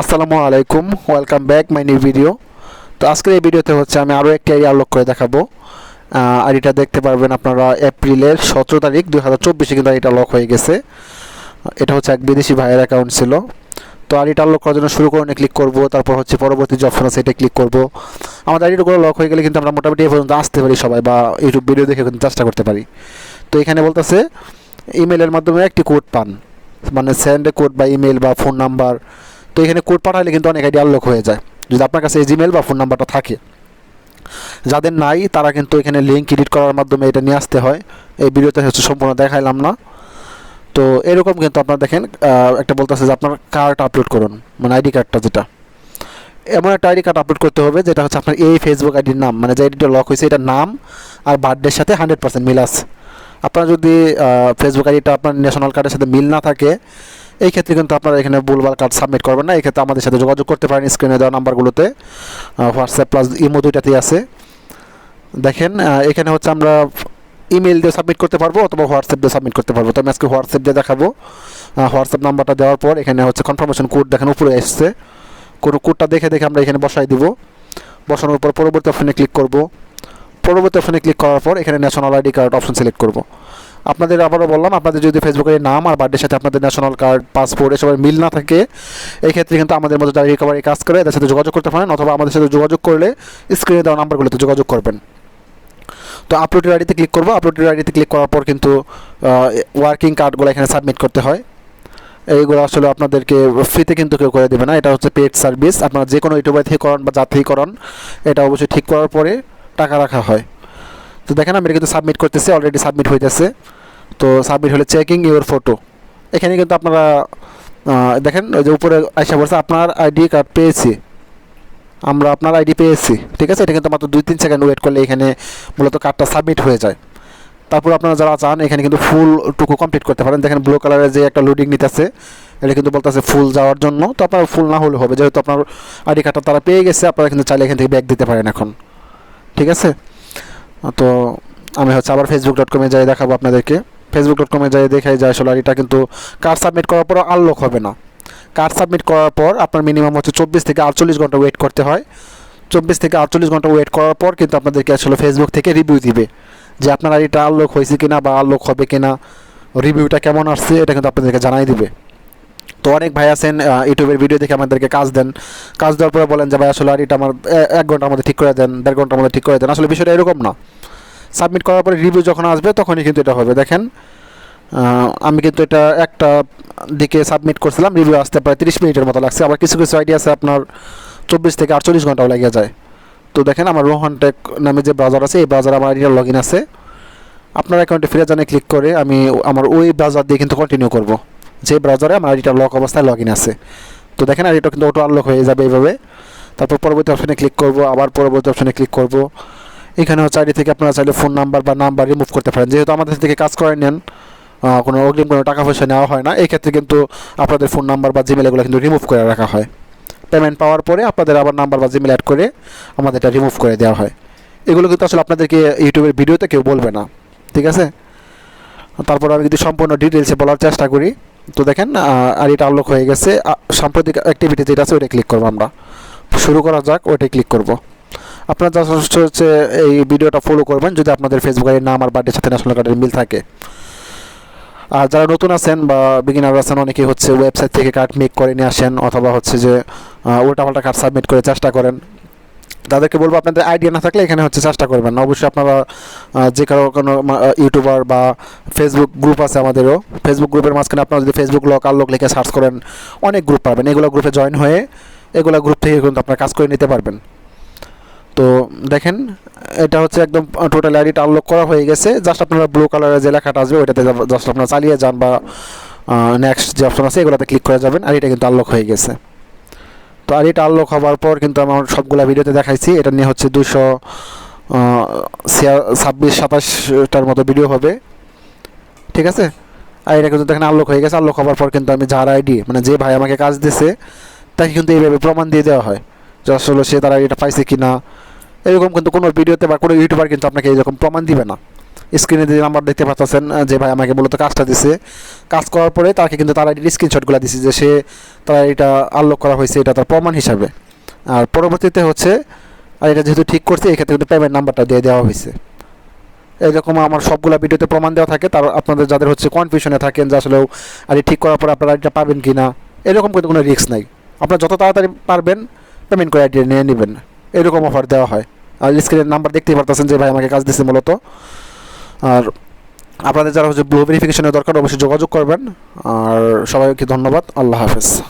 আসসালামু আলাইকুম welcome back my new video তো আজকের এই ভিডিওতে হচ্ছে আমি আরও একটি আইডি আনলক করে দেখাবো। আর এটা দেখতে পারবেন আপনারা এপ্রিলের সতেরো তারিখ দুই হাজার চব্বিশে কিন্তু এটা লক হয়ে গেছে। এটা হচ্ছে এক বিদেশি ভাইয়ের অ্যাকাউন্ট ছিল। তো আইডিটা আনলক করার জন্য শুরু করে ক্লিক করব, তারপর হচ্ছে পরবর্তী যে অপশন আছে এটা ক্লিক করব। আমাদের আইডিগুলো লক হয়ে গেলে কিন্তু আমরা মোটামুটি এ পর্যন্ত আসতে পারি সবাই বা ইউটিউব ভিডিও দেখে কিন্তু চেষ্টা করতে পারি। তো এখানে বলতেছে ইমেলের মাধ্যমে একটি কোড পান। মানে সেন্ড কোড বা ইমেল বা ফোন নাম্বার তো এখানে কোড পাঠালে কিন্তু অনেক আইডি আনলক হয়ে যায়। যদি আপনার কাছে এই জিমেল বা ফোন নাম্বারটা থাকে। যাদের নাই, তারা কিন্তু এখানে লিঙ্ক এডিট করার মাধ্যমে এটা নিয়ে আসতে হয়। এই ভিডিওতে হচ্ছে সম্পূর্ণ দেখাইলাম না। তো এরকম কিন্তু আপনারা দেখেন একটা বলতেছে যে আপনার কার্ড আপলোড করুন মানে আইডি কার্ডটা যেটা। এমন একটা আইডি কার্ড আপলোড করতে হবে, যেটা হচ্ছে আপনার এই ফেসবুক আইডির নাম মানে যে আইডিটা লক হয়েছে, এটার নাম আর বার্থডের সাথে হান্ড্রেড পার্সেন্ট মিল আছে। আপনার যদি ফেসবুক আইডিটা আপনার ন্যাশনাল কার্ডের সাথে মিল না থাকে এই ক্ষেত্রে কিন্তু আপনারা এখানে ভুলভাল কার্ড সাবমিট করবেন না। এই ক্ষেত্রে আমাদের সাথে যোগাযোগ করতে পারেন স্ক্রিনে দেওয়া নাম্বারগুলোতে। হোয়াটসঅ্যাপ প্লাস ইমো দুইটাতেই আছে। দেখেন এখানে হচ্ছে আমরা ইমেল দিয়ে সাবমিট করতে পারব অথবা হোয়াটসঅ্যাপ দিয়ে সাবমিট করতে পারব। তো আমি আজকে হোয়াটসঅ্যাপ দিয়ে দেখাবো। হোয়াটসঅ্যাপ নাম্বারটা দেওয়ার পর এখানে হচ্ছে কনফার্মেশন কোড দেখেন উপরে এসছে। কোনো কোডটা দেখে দেখে আমরা এখানে বসাই দিব। বসানোর পর পরবর্তী অপশনে ক্লিক করব। পরবর্তী অপশনে ক্লিক করার পর এখানে national ID card option select করব। আপনাদের আবারও বললাম, আপনাদের যদি ফেসবুকের নাম আর বার্থডের সাথে আপনাদের ন্যাশনাল কার্ড পাসপোর্ট এসবের মিল না থাকে এই ক্ষেত্রে কিন্তু আমাদের মধ্যে যারা রিকভারি কাজ করে, তাদের সাথে যোগাযোগ করতে পারেন অথবা আমাদের সাথে যোগাযোগ করলে স্ক্রিনে দেওয়া নাম্বারগুলোতে যোগাযোগ করবেন। তো আপলোডের আইডিতে ক্লিক করব। আপলোডের আইডিতে ক্লিক করার পর কিন্তু ওয়ার্কিং কার্ডগুলো এখানে সাবমিট করতে হয়। এইগুলো আসলে আপনাদেরকে ফ্রিতে কিন্তু কেউ করে দেবে না। এটা হচ্ছে পেড সার্ভিস আপনারা যে কোনো ইউটিউবার থেকে করান বা যার থেকে করান, এটা অবশ্যই ঠিক করার পরে টাকা রাখা হয়। তো দেখেন, আমি এটা কিন্তু সাবমিট করতেছি অলরেডি সাবমিট হইতেছে। তো সাবমিট হলে চেকিং ইউর ফটো এখানে কিন্তু আপনারা দেখেন ওই যে উপরে আইসা বলছে, আপনার আইডি কার্ড পেয়েছি। আমরা আপনার আইডি পেয়েছি। ঠিক আছে? এটা কিন্তু মাত্র দুই তিন সেকেন্ড ওয়েট করলে এখানে মূলত কার্ডটা সাবমিট হয়ে যায়। তারপর আপনারা যারা চান, এখানে কিন্তু ফুল টুকু কমপ্লিট করতে পারেন। দেখেন ব্লু কালারের যে একটা লোডিং নিতেছে, এটা কিন্তু বলতেছে ফুল যাওয়ার জন্য। তো আপনার ফুল না হলে হবে, যেহেতু আপনার আইডি কার্ডটা তারা পেয়ে গেছে, আপনারা কিন্তু চাইলে এখান থেকে ব্যাক দিতে পারেন এখন। ঠিক আছে? তো আমি হচ্ছে আবার ফেসবুক ডট কমে যাই, দেখাবো আপনাদেরকে। ফেসবুক ডট কমে যাই, দেখাই যায় আসলে আইডিটা কিন্তু কার্ড সাবমিট করার পর আনলক হবে না। কার্ড সাবমিট করার পর আপনার মিনিমাম হচ্ছে চব্বিশ থেকে আটচল্লিশ ঘণ্টা ওয়েট করতে হয়। চব্বিশ থেকে আটচল্লিশ ঘণ্টা ওয়েট করার পর কিন্তু আপনাদেরকে আসলে ফেসবুক থেকে রিভিউ দিবে। যে আপনার আইডিটা আনলক হয়েছে কিনা বা আনলক হবে কিনা রিভিউটা কেমন আসছে, এটা কিন্তু আপনাদেরকে জানাই দিবে। তো অনেক ভাই আছেন ইউটিউবের ভিডিও দেখে আমাদেরকে কাজ দেন। কাজ দেওয়ার পরে বলেন যে, ভাই, আসলে আর এটা আমার এক ঘণ্টার মধ্যে ঠিক করে দেন, দেড় ঘণ্টার মধ্যে ঠিক করে দেন। আসলে বিষয়টা এরকম না। সাবমিট করার পরে রিভিউ যখন আসবে, তখনই কিন্তু এটা হবে। দেখেন আমি কিন্তু এটা একটা দিকে সাবমিট করছিলাম রিভিউ আসতে প্রায় তিরিশ মিনিটের মতো লাগছে। আবার কিছু কিছু আইডিয়া আছে আপনার চব্বিশ থেকে আটচল্লিশ ঘন্টাও লেগে যায়। তো দেখেন, আমার রোহন টেক নামে যে ব্রাউজার আছে, এই ব্রাউজার আমার আইডিয়ার লগ ইন আছে। আপনার অ্যাকাউন্টে ফিরে জানে ক্লিক করে আমি আমার ওই ব্রাউজার দিয়ে কিন্তু কন্টিনিউ করব। যে ব্রাউজারে আমার আইডিটা লক অবস্থায় লগ ইন আছে। তো দেখেন আইডিটা কিন্তু অটো আনলক হয়ে যাবে এইভাবে। তারপর পরবর্তী অপশনে ক্লিক করব, আবার পরবর্তী অপশনে ক্লিক করব। এখানে হচ্ছে আইডি থেকে আপনারা চাইলে ফোন নাম্বার বা নাম্বার রিমুভ করতে পারেন। যেহেতু আমাদের থেকে কাজ করে নেন কোনো অগ্রিম কোনো টাকা পয়সা নেওয়া হয় না, এক্ষেত্রে কিন্তু আপনাদের ফোন নাম্বার বা জিমেল এগুলো কিন্তু রিমুভ করে রাখা হয়। পেমেন্ট পাওয়ার পরে আপনাদের আবার নাম্বার বা জিমেল অ্যাড করে আমাদের এটা রিমুভ করে দেওয়া হয়। এগুলো কিন্তু আসলে আপনাদেরকে ইউটিউবের ভিডিওতে কেউ বলবে না, ঠিক আছে? তারপর আমি যদি সম্পূর্ণ ডিটেলসে বলার চেষ্টা করি, তো দেখেন আর এটা আনলক হয়ে গেছে। সাম্প্রতিক অ্যাক্টিভিটি যেটা আছে, ওইটা ক্লিক করব আমরা। শুরু করা যাক ওইটাই ক্লিক করব। আপনারা যথেষ্ট হচ্ছে এই ভিডিওটা ফলো করবেন, যদি আপনাদের ফেসবুকের নাম আর বার্থডের সাথে ন্যাশনাল কার্ডের মিল থাকে। আর যারা নতুন আছেন বা বিগিনার আছেন অনেকে হচ্ছে ওয়েবসাইট থেকে কার্ড মেক করে নিয়ে আসেন, অথবা হচ্ছে যে উল্টাপাল্টা কার্ড সাবমিট করে চেষ্টা করেন। তাদেরকে বলব, আপনাদের আইডিয়া না থাকলে এখানে হচ্ছে চেষ্টা করবেন না। অবশ্যই আপনারা যে কারও কোনো ইউটিউবার বা ফেসবুক গ্রুপ আছে আমাদেরও ফেসবুক গ্রুপের মাঝখানে আপনারা যদি ফেসবুক লক আর লোক লিখে সার্চ করেন, অনেক গ্রুপ পাবেন। এগুলো গ্রুপে জয়েন হয়ে, এগুলো গ্রুপ থেকে কিন্তু আপনারা কাজ করে নিতে পারবেন। তো দেখেন, এটা হচ্ছে একদম টোটাল আইডিটা আনলক করা হয়ে গেছে। জাস্ট আপনারা ব্লু কালারের যে লেখাটা আসবে, ওইটাতে জাস্ট আপনারা চালিয়ে যান বা নেক্সট যে অপশন আছে, এগুলোতে ক্লিক করে যাবেন। আর এটা কিন্তু আনলক হয়ে গেছে। তো আর এটা আনলক হওয়ার পর কিন্তু আমার সবগুলা ভিডিওতে দেখাইছি। এটা নিয়ে হচ্ছে দুশো ছাব্বিশ, সাতাশটার মতো ভিডিও হবে। ঠিক আছে? আর এটা কিন্তু দেখেন আনলক হয়ে গেছে। আনলক হওয়ার পর কিন্তু আমি যার আইডি মানে যে ভাই আমাকে কাজ দিছে, তাকে কিন্তু এইভাবে প্রমাণ দিয়ে দেওয়া হয়। যে আসলে সে তার আইডিটা পাইছে কি না এরকম কিন্তু কোনো ভিডিওতে বা কোনো ইউটিউবার কিন্তু আপনাকে এরকম প্রমাণ দিবে না। স্ক্রিনে যে নাম্বার দেখতে পাচ্ছেন যে ভাই আমাকে মূলত কাজটা দিছে। কাজ করার পরে তাকে কিন্তু তার স্ক্রিনশটগুলো দিছে যে সে তার এটা আনলক করা হয়েছে, এটা তার প্রমাণ হিসাবে। আর পরবর্তীতে হচ্ছে, আর এটা যেহেতু ঠিক করছে, এক্ষেত্রে কিন্তু পেমেন্ট নাম্বারটা দিয়ে দেওয়া হয়েছে। এরকম আমার সবগুলো ভিডিওতে প্রমাণ দেওয়া থাকে, তার আপনাদের যাদের হচ্ছে কনফিউশনে থাকেন যে আসলে আইডি ঠিক করার পর আপনারা এটা পাবেন কি না এরকম কিন্তু কোনো রিস্ক নাই। আপনারা যত তাড়াতাড়ি পারবেন পেমেন্ট করে আইডি নিয়ে নেবেন। এরকম অফার দেওয়া হয়। আর স্ক্রিনের নাম্বার দেখতেই পারতেছেন যে ভাই আমাকে কাজ দিচ্ছে মূলত। আর আপনাদের যারা হচ্ছে ভেরিফিকেশনের দরকার, অবশ্যই যোগাযোগ করবেন। আর সবাইকে ধন্যবাদ। আল্লাহ হাফেজ।